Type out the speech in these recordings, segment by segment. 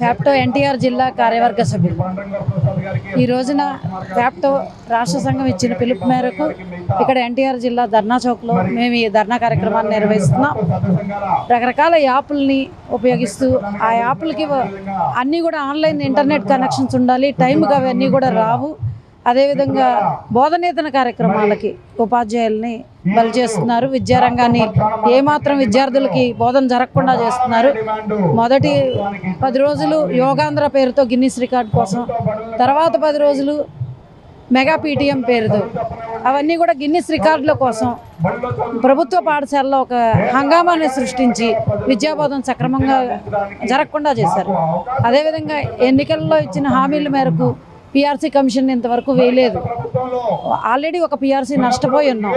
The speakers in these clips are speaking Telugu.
ఫ్యాప్టో ఎన్టీఆర్ జిల్లా కార్యవర్గ సభ్యులు. ఈ రోజున ఫ్యాప్టో రాష్ట్ర సంఘం ఇచ్చిన పిలుపు మేరకు ఇక్కడ ఎన్టీఆర్ జిల్లా ధర్నా చౌక్లో మేము ఈ ధర్నా కార్యక్రమాన్ని నిర్వహిస్తున్నాం. రకరకాల యాప్లని ఉపయోగిస్తూ ఆ యాప్లకి అన్నీ కూడా ఆన్లైన్ ఇంటర్నెట్ కనెక్షన్స్ ఉండాలి టైంకి అవన్నీ కూడా రావు. అదేవిధంగా బోధనేతన కార్యక్రమాలకి ఉపాధ్యాయుల్ని బలి చేస్తున్నారు. విద్యారంగాన్ని ఏమాత్రం విద్యార్థులకి బోధన జరగకుండా చేస్తున్నారు. మొదటి పది రోజులు యోగాంధ్ర పేరుతో గిన్నిస్ రికార్డ్ కోసం తర్వాత పది రోజులు మెగా పీటీఎం పేరుతో. అవన్నీ కూడా గిన్నిస్ రికార్డుల కోసం ప్రభుత్వ పాఠశాలలో ఒక హంగామాన్ని సృష్టించి విద్యాబోధన సక్రమంగా జరగకుండా చేశారు. అదేవిధంగా ఎన్నికల్లో ఇచ్చిన హామీల మేరకు పిఆర్సీ కమిషన్ ఇంతవరకు వేయలేదు. ఆల్రెడీ ఒక పిఆర్సీ నష్టపోయి ఉన్నాం.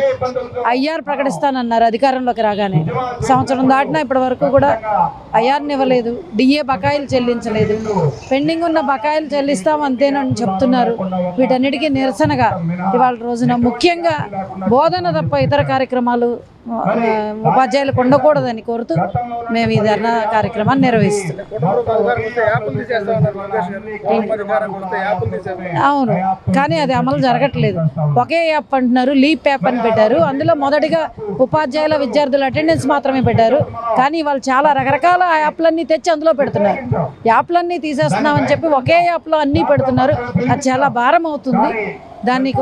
ఐఆర్ ప్రకటిస్తానన్నారు అధికారంలోకి రాగానే. సంవత్సరం దాటినా ఇప్పటి వరకు కూడా ఐఆర్ని ఇవ్వలేదు. డిఏ బకాయిలు చెల్లించలేదు. పెండింగ్ ఉన్న బకాయిలు చెల్లిస్తాం అంతేనని చెప్తున్నారు. వీటన్నిటికీ నిరసనగా ఇవాళ రోజున ముఖ్యంగా బోధన తప్ప ఇతర కార్యక్రమాలు ఉపాధ్యాయులకు ఉండకూడదని కోరుతూ మేము ఈ ధర్నా కార్యక్రమాన్ని నిర్వహిస్తున్నాం. అవును కానీ అది అమలు జరగట్లేదు. ఒకే యాప్ అంటున్నారు లీప్ యాప్ అని పెట్టారు. అందులో మొదటిగా ఉపాధ్యాయుల విద్యార్థుల అటెండెన్స్ మాత్రమే పెట్టారు. కానీ వాళ్ళు చాలా రకరకాల యాప్లన్నీ తెచ్చి అందులో పెడుతున్నారు. యాప్లన్నీ తీసేస్తున్నామని చెప్పి ఒకే యాప్లో అన్నీ పెడుతున్నారు. అది చాలా భారం అవుతుంది. దాన్ని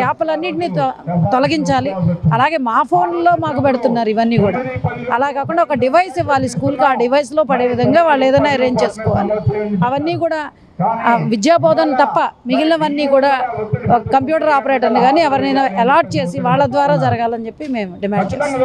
యాప్లన్నింటినీ తొ- తొలగించాలి. అలాగే మా ఫోన్లో మాకు పెడుతున్నారు ఇవన్నీ కూడా. అలా కాకుండా ఒక డివైస్ ఇవ్వాలి స్కూల్కి. ఆ డివైస్లో పడే విధంగా వాళ్ళు ఏదైనా అరేంజ్ చేసుకోవాలి. అవన్నీ కూడా విద్యాబోధన విద్యా బోధన తప్ప మిగిలినవన్నీ కూడా కంప్యూటర్ ఆపరేటర్ని కానీ ఎవరినైనా అలాట్ చేసి వాళ్ళ ద్వారా జరగాలని చెప్పి మేము డిమాండ్ చేస్తాం